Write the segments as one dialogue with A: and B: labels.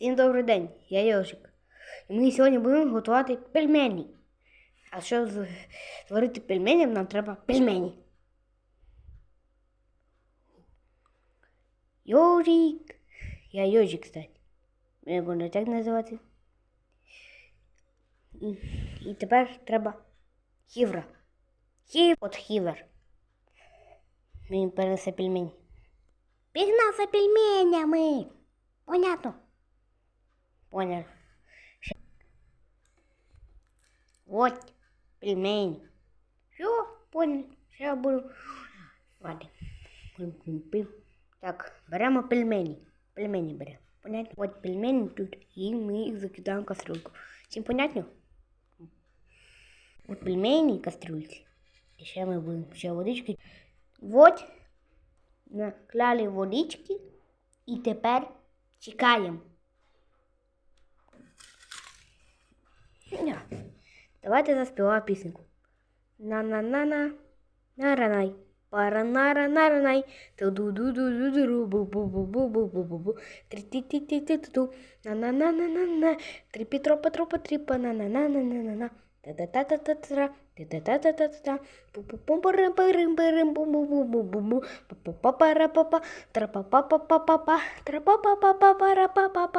A: Всім добрий день, я Йошик. І ми сьогодні будемо готувати пельмені. А щоб зварити пельмені, нам треба пельмені. Йожик. Я Йожик, кстати. Мене можна так називати. І, тепер треба хівра. Хів от хівер. Він перенесе пельмені. Пігнав за пельменями. Понятно? Понял. Вот пельмени. Все, понял. Сейчас буду. Ладно. Так, беремо пельмені. Пельмені беремо. Понятно? От пельмені тут, і ми їх закидаємо в кастрюльку. Всім понятно? От пельмені в кастрюльці. І ще ми будемо водички. Вот. Наклали водички. І тепер чекаємо. Ня. Давайте заспіваю пісеньку. На-на-на-на, наранай, паранара-наранай, ту-ду-ду-ду-ду-ду, бу-бу-бу-бу-бу-бу-бу-бу, три-ти-ти-ти-ти-ту, на-на-на-на-на-на, трипі-тропа-тропа-тріпа, на-на-на-на-на-на-на, та-та-та-та-та-та, та-та-та-та-та-та, пу-пу-пум-парам-парам-бу-бу-бу-бу-бу-бу, па-па-па-пара-па-па, тра-па-па-па-па-па-па, тра-па-па-па-па-пара-па-па-па-па-па-па, фу-фу-фу-фу-фу, ти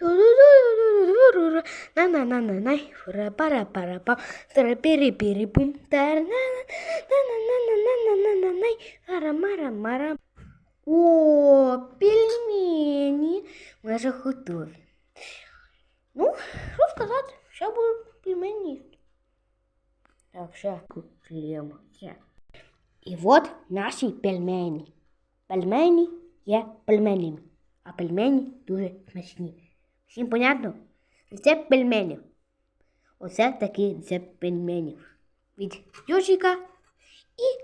A: Ри-ри-ри-ри-ри-ри. Ра-ра-ра-ра-ра-ра-ра. Туди-дуди-дуди-ду. Туди-дуди-дуди-ду. Туди-дуди-дуди-ду. Туди-дуди-дуди-дуди-дуди-дуди-дуди-ду. На-на-на-на-на-на-на. На-на-на-на-на-на-на. Ту-ту-ту-ту-ту-ту-ту-ту-ту-ту-ту-ту. Ту-ту-ту-ду-ду-ду. Ту-ду-ду-ду-ду-ду. Ту-ду-ду-ду-ду-ду-ду. На-на-на-на-най. Ра-пара-пара-па. Тра-пири-пири-пум. Та-на-на-на-на-на-на-на-на-най. Ара-мара-мара. О, пельмені. Ми вже готові. Ну, що сказати? Ще будуть пельмені їсти. Так, ще куплємо. Ще. І от наші пельмені. Пельмені є пельменями, а пельмені дуже смачні. Всім понятно? Рецепт пельменів. Оце такий рецепт пельменів. Від Йожика і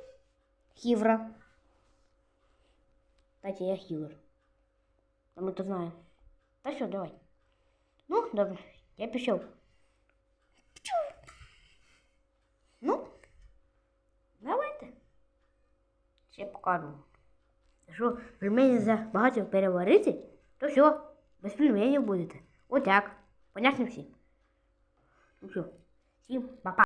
A: Хівра. Кстати, я Хівр. А ми то знаємо. Та що, давай. Ну, добре, я пішов. Ну, давайте. Ще покажу. Якщо пельмені забагато переварити, то все, без пельменів будете. Отак. Понятно всім? Ну все. Всім па-па.